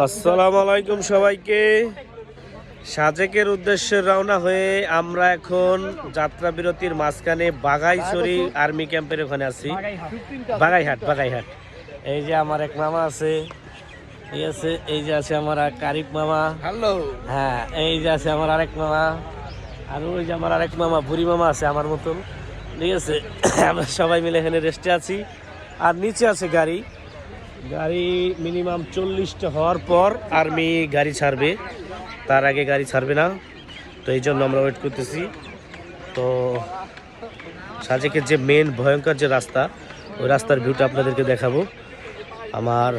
আসসালামু আলাইকুম সবাইকে। সাজেকের উদ্দেশ্যে রওনা হয়ে আমরা এখন যাত্রা বিরতির মাঝখানে বাগাইছড়ি আর্মি ক্যাম্পের ওখানে আছি। বাগাইহাট বাগাইহাট এই যে আমার এক মামা আছে এই আছে এই যে আছে আমার কারিক মামা। হ্যালো। হ্যাঁ এই যে আছে আমার আরেক মামা। আর ওই যে আমার আরেক মামা বুড়ি মামা আছে আমার মতন। ঠিক আছে আমরা সবাই মিলে এখানে রেস্টে আছি। আর নিচে আছে গাড়ি। গাড়ি মিনিমাম চল্লিশটা হওয়ার পর আর্মি গাড়ি ছাড়বে। তার আগে গাড়ি ছাড়বে না। তো এই জন্য আমরা ওয়েট করতেছি। তো সাজেকের যে মেন ভয়ঙ্কর যে রাস্তা, ওই রাস্তার ভিউটা আপনাদেরকে দেখাবো। আমার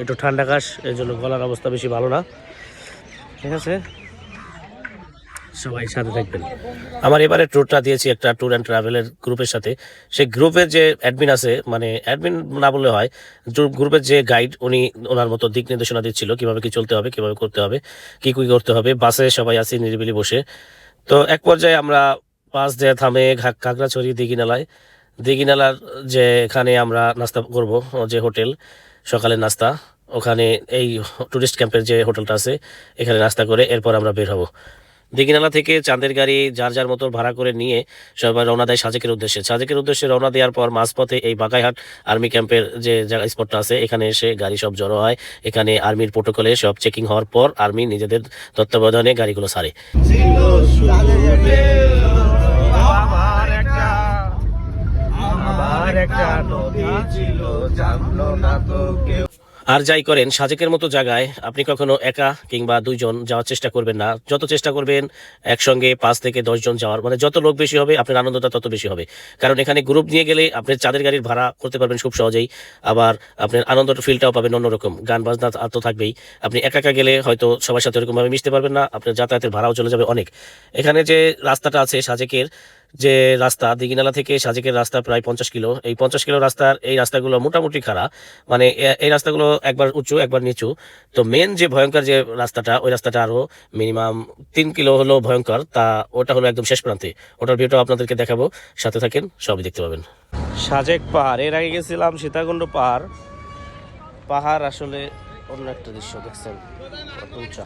একটু ঠান্ডা কাশ এই জন্য গলার অবস্থা বেশি ভালো না। ঠিক আছে? সবাই সাথে থাকবেন। আমার এবারে ট্যুরটা দিয়েছি একটা ট্যুর অ্যান্ড ট্রাভেলের গ্রুপের সাথে। সেই গ্রুপের যে অ্যাডমিন আছে মানে অ্যাডমিন না বললে হয় গ্রুপের যে গাইড উনি ওনার মতো দিক নির্দেশনা দিচ্ছিল, কীভাবে কি চলতে হবে, কীভাবে করতে হবে, কি কি করতে হবে। বাসে সবাই আছি নিরিবিলি বসে। তো এক পর্যায়ে আমরা পাঁচ দিয়ে থামে খাগড়াছড়ি দিঘিনালায়। দিঘিনালার যে এখানে আমরা নাস্তা করব, যে হোটেল সকালের নাস্তা। ওখানে এই টুরিস্ট ক্যাম্পের যে হোটেলটা আছে, এখানে নাস্তা করে এরপর আমরা বের হব। দিঘিনালা থেকে চাঁদের গাড়ি যার যার মতো ভাড়া করে নিয়ে সবাই রওনা দেয় সাজেকের উদ্দেশ্যে। সাজেকের উদ্দেশ্যে রওনা দেওয়ার পর মাঝপথে এই বাগাইহাট আর্মি ক্যাম্পের যে জায়গা, স্পটটা আছে, এখানে এসে গাড়ি সব জড়ো হয়। এখানে আর্মির প্রোটোকলে সব চেকিং হওয়ার পর আর্মি নিজেদের তত্ত্বাবধানে গাড়িগুলো কেউ। আর যাই করেন, সাজেকের মতো জায়গায় আপনি কখনো একা কিংবা দুইজন যাওয়ার চেষ্টা করবেন না। যত চেষ্টা করবেন একসঙ্গে পাঁচ থেকে দশ জন যাওয়ার মানে যত লোক বেশি হবে, আপনার আনন্দটা তত বেশি হবে। কারণ এখানে গ্রুপ নিয়ে গেলে আপনি চাঁদের গাড়ির ভাড়া করতে পারবেন খুব সহজেই, আবার আপনার আনন্দটা ফিলটাও পাবেন অন্যরকম। গান, বাজনা আর তো থাকবেই। আপনি একা একা গেলে হয়তো সবার সাথে ওরকমভাবে মিশতে পারবেন না, আপনার যাতায়াতের ভাড়াও চলে যাবে অনেক। এখানে যে রাস্তাটা আছে সাজেকের যে রাস্তা, দিঘিনালা থেকে সাজেকের রাস্তা প্রায় পঞ্চাশ কিলো। এই পঞ্চাশ কিলো রাস্তার এই রাস্তাগুলো মোটামুটি খারাপ মানে এই রাস্তাগুলো একবার উঁচু, একবার নিচু। তো মেন যে ভয়ঙ্কর যে রাস্তাটা, ওই রাস্তাটা আরও মিনিমাম তিন কিলো হলো ভয়ঙ্কর। তা ওটা হলো একদম শেষ প্রান্তে। ওটার ভিউটা আপনাদেরকে দেখাবো। সাথে থাকেন, সবই দেখতে পাবেন। সাজেক পাহাড়। এর আগে গেছিলাম সীতাকুণ্ড পাহাড়। পাহাড় আসলে অন্য একটা দৃশ্য, দেখছেন? উঁচা।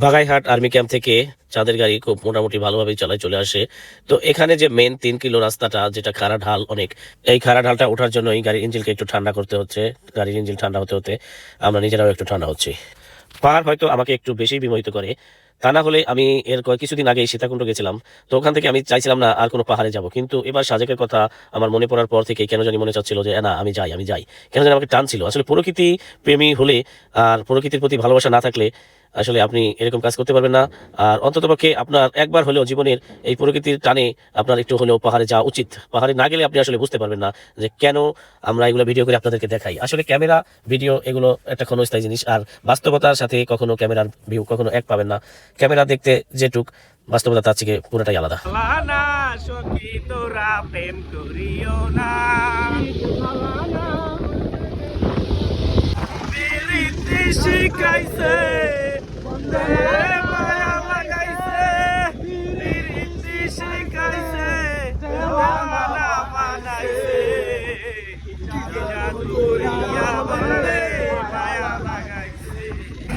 বাগাইহাট আর্মি ক্যাম্প থেকে চাঁদের গাড়ি খুব মোটামুটি ভালোভাবেই চালায় চলে আসে। তো এখানে যে মেন তিন কিলো রাস্তাটা, যেটা খাড়া ঢাল অনেক, এই খাড়া ঢালটা ওঠার জন্য এই গাড়ির ইঞ্জিনকে একটু ঠান্ডা করতে হচ্ছে, গাড়ির ইঞ্জিন ঠান্ডা হতে হতে আমরা নিজেরাও একটু ঠান্ডা হচ্ছি। পাহাড় হয়তো আমাকে একটু বেশি বিমোহিত করে, তা না হলে আমি এর কয়েক কিছুদিন আগে সীতাকুণ্ড গেছিলাম, তো ওখান থেকে আমি চাইছিলাম না আর কোনো পাহাড়ে যাব, কিন্তু এবার সাজেকের কথা আমার মনে পড়ার পর থেকে কেন জানি মনে চাচ্ছিল যে না, আমি যাই আমি যাই। কেন জানি আমাকে টান ছিল আসলে প্রকৃতি প্রেমী হলে আর প্রকৃতির প্রতি ভালোবাসা না থাকলে আসলে আপনি এরকম কাজ করতে পারবেন না। আর অন্ততপক্ষে আপনার একবার হলেও জীবনের এই প্রকৃতির টানে আপনার একটু হলেও পাহাড়ে যাওয়া উচিত। পাহাড়ে না গেলে আপনি আসলে বুঝতে পারবেন না যে কেন আমরা এগুলো ভিডিও করে আপনাদেরকে দেখাই। আসলে ক্যামেরা ভিডিও এগুলো একটা ক্ষণস্থায়ী জিনিস। আর বাস্তবতার সাথে কখনো ক্যামেরার ভিউ কখনো এক পাবেন না। ক্যামেরা দেখতে যেটুক, বাস্তবতা তার থেকে পুরোটাই আলাদা। শিখাইছে।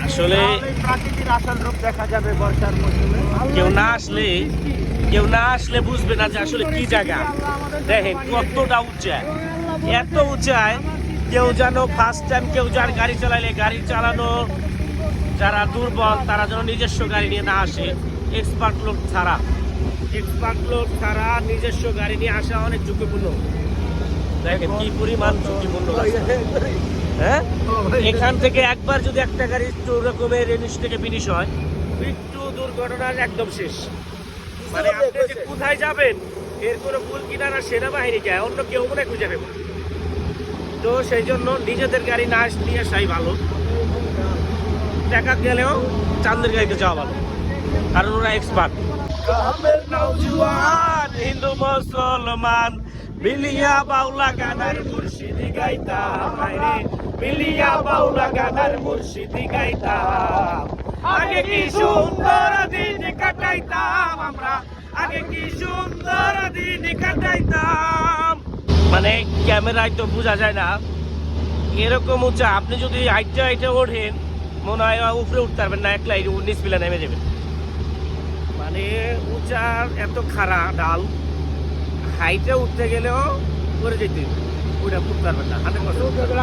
আসলে প্রাকৃতিক আসল রূপ দেখা যাবে বর্ষার মৌসুমে কেউ না আসলে, কেউ না আসলে বুঝবে না যে আসলে কি জায়গা। দেখেন কতটা উঁচায়। এত উঁচায়, কেউ যেন ফার্স্ট টাইম কেউ যার গাড়ি চালাইলে গাড়ি চালানো যারা দুর্বল তারা যেন নিজস্ব গাড়ি নিয়ে না আসে। এক্সপার্ট লোক ছাড়া। এক্সপার্ট লোক ছাড়া নিজস্ব গাড়ি নিয়ে আসা অনেক ঝুঁকিপূর্ণ। দেখেন কি পরিমাণ ঝুঁকিপূর্ণ হ্যাঁ? এখান থেকে একবার যদি একটা গাড়ি একটু রকমের রেনিশ থেকে ফিনিশ হয় মৃত্যু দুর্ঘটনার একদম শেষ। মানে আপনি যে কোথায় যাবেন এর কোনো কুল কিনারা সেনাবাহিনী যায় অন্য কেউ মনে হয় খুঁজে নেবে তো সেই জন্য নিজেদের গাড়ি না নিয়ে আসাই ভালো। টাকা গেলেও চান্দের গাড়িতে যাওয়া ভালো। কারণ ওরা এক্সপার্ট হিন্দু মুসলমান বিলিয়া বাউলা গানার মুর্শিদি গাইতাম। বিলিয়া বাউলা গানার মুর্শিদি গাইতাম। আগে কি সুন্দর দিন কাটাইতাম আমরা? আগে কি সুন্দর দিন কাটাইতাম? মানে ক্যামেরায় তো বোঝা যায় না। এরকম উঁচা আপনি যদি হাইটটা হাইটে ওঠেন মনে হয় উপরে উঠতে পারবেন না একলাই নিচ পিলা নেমে যাবেন। মানে উঁচার এত খাড়া ডাল হাইটে উঠতে গেলেও করে যেতে ওইটা উঠতে পারবেন না হাতে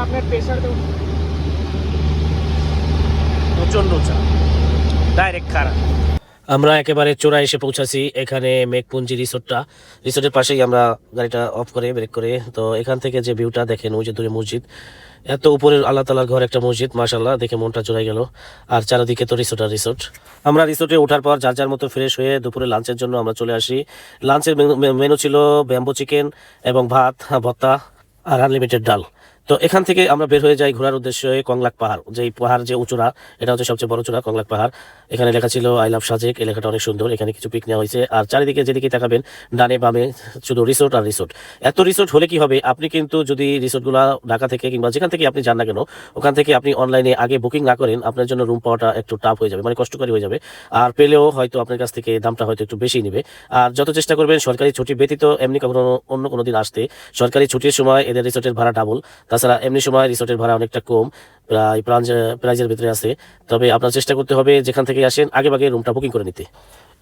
আপনার প্রেশার প্রচণ্ড উঁচা ডাইরেক্ট খারাপ আমরা একেবারে চোরা এসে পৌঁছাছি এখানে মেঘপুঞ্জি রিসোর্টটা। রিসোর্টের পাশেই আমরা গাড়িটা অফ করে ব্রেক করে, তো এখান থেকে যে ভিউটা দেখেন, ওই যে দূরে মসজিদ। এত উপরের আল্লাহ তালার ঘর একটা মসজিদ মাশাল্লাহ দেখে মনটা জোড়াই গেল। আর চারিদিকে তো রিসোর্ট আর রিসোর্ট। আমরা রিসোর্টে ওঠার পর যার যার মতো ফ্রেশ হয়ে দুপুরে লাঞ্চের জন্য আমরা চলে আসি। লাঞ্চের মেনু ছিল ব্যাম্বো চিকেন এবং ভাত ভত্তা আর আনলিমিটেড ডাল। তো এখান থেকে আমরা বের হয়ে যাই ঘোরার উদ্দেশ্যে কংলাক পাহাড়। যে পাহাড় যে উঁচুরা, এটা হচ্ছে সবচেয়ে বড় চূড়া কংলাক পাহাড়। এখানে লেখা ছিল আই লাভ সাজেক এই লেখাটা অনেক সুন্দর, এখানে কিছু পিক নেওয়া হয়েছে। আর চারিদিকে যেদিকে তাকাবেন, ডানে বামে শুধু রিসোর্ট আর রিসোর্ট এত রিসোর্ট হলে কি হবে? আপনি কিন্তু যদি রিসোর্টগুলো ঢাকা থেকে কিংবা যেখান থেকে আপনি যান না কেন, ওখান থেকে আপনি অনলাইনে আগে বুকিং না করেন, আপনার জন্য রুম পাওয়াটা একটু টাফ হয়ে যাবে মানে কষ্টকরী হয়ে যাবে। আর পেলেও হয়তো আপনার কাছ থেকে দামটা হয়তো একটু বেশি নেবে। আর যত চেষ্টা করবেন, সরকারি ছুটি ব্যতীত এমনি কখনো অন্য কোনো দিন আসতে। সরকারি ছুটির সময় এদের রিসোর্টের ভাড়া ডাবল তাছাড়া এমনি সময় রিসোর্টের ভাড়া অনেকটা কম, প্রায় প্রাইজের ভিতরে আছে। তবে আপনার চেষ্টা করতে হবে যেখান থেকে আসেন, আগে আগে রুমটা বুকিং করে নিতে।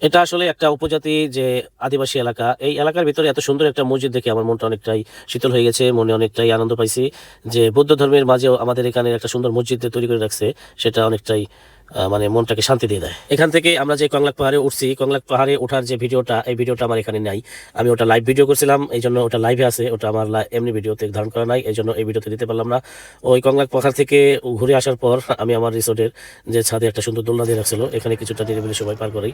এটা আসলে একটা উপজাতি যে আদিবাসী এলাকা, এই এলাকার ভিতরে এত সুন্দর একটা মসজিদ দেখে আমার মনটা অনেকটাই শীতল হয়ে গেছে, মনে অনেকটাই আনন্দ পাইছি। যে বৌদ্ধ ধর্মের মাঝেও আমাদের এখানে একটা সুন্দর মসজিদ তৈরি করে রাখছে, সেটা অনেকটাই মানে মনটাকে শান্তি দিয়ে দেয়। এখান থেকে আমরা যে কংলাক পাহাড়ে উঠছি, কংলাক পাহাড়ে ওঠার যে ভিডিওটা, এই ভিডিওটা আমার এখানে নাই। আমি ওটা লাইভ ভিডিও করছিলাম, এই জন্য ওটা লাইভে আছে, ওটা আমার এমনি ভিডিওতে ধারণ করা নাই, এই জন্য এই ভিডিওতে দিতে পারলাম না। ওই কংলাক পাহাড় থেকে ঘুরে আসার পর আমি আমার রিসোর্টের যে ছাদে একটা সুন্দর দোলনা দিয়ে রাখছিল, এখানে কিছুটা নিরিবিলি সময় পার করি।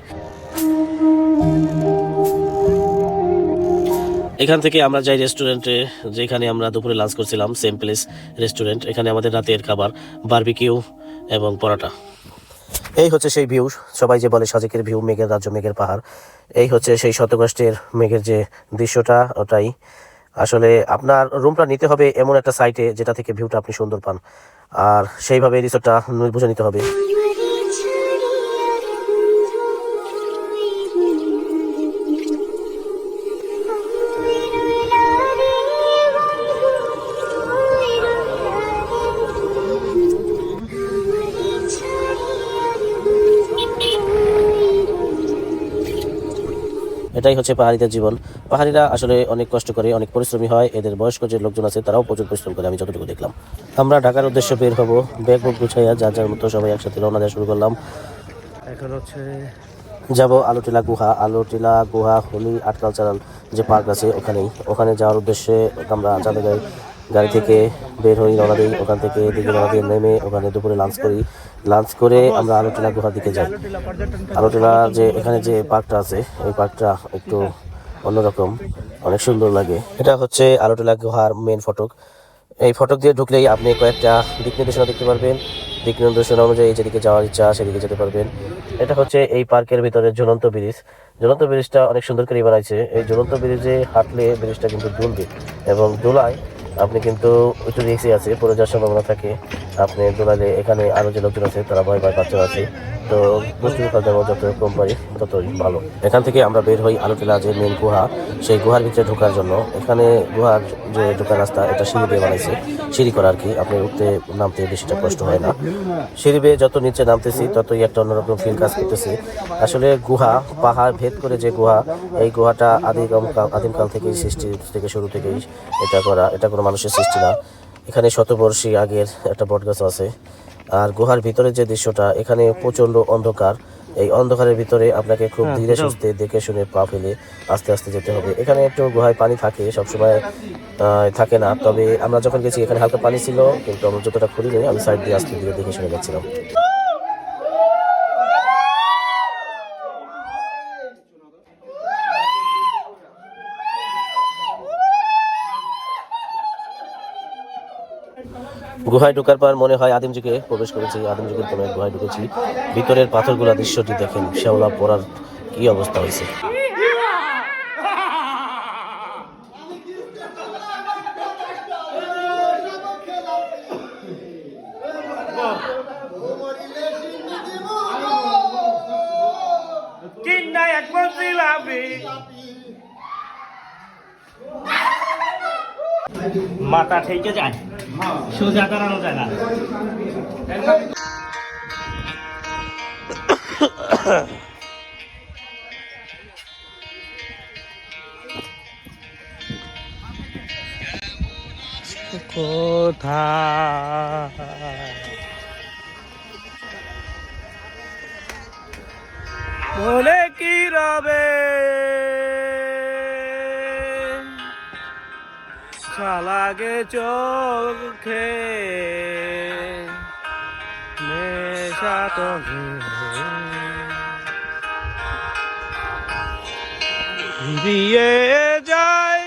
এখান থেকে আমরা যাই রেস্টুরেন্টে যেখানে আমরা দুপুরে লাঞ্চ করছিলাম সেম প্লেস রেস্টুরেন্ট এখানে আমাদের রাতের খাবার বারবিকিউ এবং পরোটা। এই হচ্ছে সেই ভিউ, সবাই যে বলে সাজেকের ভিউ, মেঘের রাজ্য, মেঘের পাহাড়, এই হচ্ছে সেই শতকষ্টের মেঘের যে দৃশ্যটা, ওটাই। আসলে আপনার রুমটা নিতে হবে এমন একটা সাইটে যেটা থেকে ভিউটা আপনি সুন্দর পান। আর সেইভাবে রিসোর্টটা বুঝে নিতে হবে। এটাই হচ্ছে পাহাড়িদের জীবন। পাহাড়িরা আসলে অনেক কষ্ট করে অনেক পরিশ্রমী হয়। এদের বয়স্ক যে লোকজন আছে তারাও প্রচুর পরিশ্রম করে আমি যতটুকু দেখলাম। আমরা ঢাকার উদ্দেশ্যে বের হব। ব্যাগ বুক গুছাইয়া যার যার মতো সবাই একসাথে রওনা দেওয়া শুরু করলাম। এখন হচ্ছে যাব আলোটিলা গুহা। আলোটিলা গুহা হোলি আর্ট কালচারাল যে পার্ক আছে ওখানেই। ওখানে যাওয়ার উদ্দেশ্যে আমরা চাঁদা গাড়ি থেকে বের হই রওনা দিই, ওখান থেকে দিকে রওনা দিয়ে নেমে ওখানে দুপুরে লাঞ্চ করি। লাঞ্চ করে আমরা আলোটিলা গুহার দিকে যাই। আলোটিলা যে এখানে যে পার্কটা আছে ওই পার্কটা একটু অন্যরকম, অনেক সুন্দর লাগে। এটা হচ্ছে আলোটিলা গুহার মেন ফটক। এই ফটক দিয়ে ঢুকলেই আপনি কয়েকটা দিক নির্দেশনা দেখতে পারবেন। দিক নির্দেশনা অনুযায়ী যেদিকে যাওয়ার ইচ্ছা সেদিকে যেতে পারবেন। এটা হচ্ছে এই পার্কের ভিতরে ঝুলন্ত ব্রিজ। ঝুলন্ত ব্রিজটা অনেক সুন্দর করে বানাইছে। এই ঝুলন্ত ব্রিজে হাঁটলে ব্রিজটা কিন্তু দুলবে এবং দোলায় আপনি কিন্তু একটু রিক্সি আছে পড়ে যাওয়ার সম্ভাবনা থাকে। আপনি দোলালে এখানে আরও যে লোকজন আছে, তারা ভয় ভয় বাচ্চা আছে। তো দুষ্টি বিপদের যত কম পারি ততই ভালো। এখান থেকে আমরা বের হই আলোটিলা যে মেন গুহা, সেই গুহার ভিতরে ঢোকার জন্য। এখানে গুহার যে ঢোকার রাস্তা, এটা সিঁড়ি দিয়ে বানাইছে। সিঁড়ি করা আর কি, আপনি উঠতে নামতে বেশিটা কষ্ট হয় না। সিঁড়ি বেয়ে যত নিচে নামতেছি, ততই একটা অন্যরকম ফিল কাজ করতেছে। আসলে গুহা, পাহাড় ভেদ করে যে গুহা, এই গুহাটা আদিম কাল আদিমকাল থেকেই সৃষ্টি থেকে শুরু থেকেই এটা করা, এটা কোনো মানুষের সৃষ্টি না। এখানে শতবর্ষী আগের একটা বটগাছ আছে। আর গুহার ভিতরে যে দৃশ্যটা এখানে প্রচণ্ড অন্ধকার। এই অন্ধকারের ভিতরে আপনাকে খুব ধীরে সুস্থে দেখে শুনে পা ফেলে আস্তে আস্তে যেতে হবে। এখানে একটু গুহায় পানি থাকে সবসময় থাকে না। তবে আমরা যখন গেছি এখানে হালকা পানি ছিল কিন্তু আমরা যতটা খুলিনি আমি সাইড দিয়ে আস্তে দিয়ে দেখে শুনে যাচ্ছিলাম। গুহায় ঢোকার পর মনে হয় আদিম যুগে প্রবেশ করেছি আদিম যুগের গুহায় ঢুকেছি। ভিতরের পাথরগুলা দৃশ্যটি দেখেন, শ্যাওলা পড়ার কি অবস্থা হয়েছে। মাথা ঠেকে যায়। সোজা দাঁড়ানো যায় না কোথায় লাগে চোখে। নেশা তো দিয়ে যায়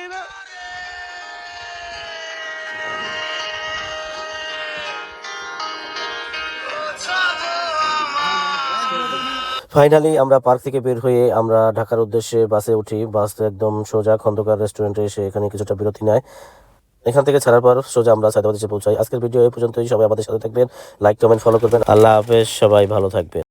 ফাইনালি আমরা পার্ক থেকে বের হয়ে আমরা ঢাকার উদ্দেশ্যে বাসে উঠি। বাস তো একদম সোজা খন্দকার রেস্টুরেন্টে এসে এখানে কিছুটা বিরতি নেয়। এখান থেকে ছাড়ার পর সোজা আমরা সাইদাবাদ এসে পৌঁছাই। আজকের ভিডিও এই পর্যন্তই। সবাই আমাদের সাথে থাকবেন লাইক কমেন্ট ফলো করবেন। আল্লাহ হাফেজ, সবাই ভালো থাকবেন।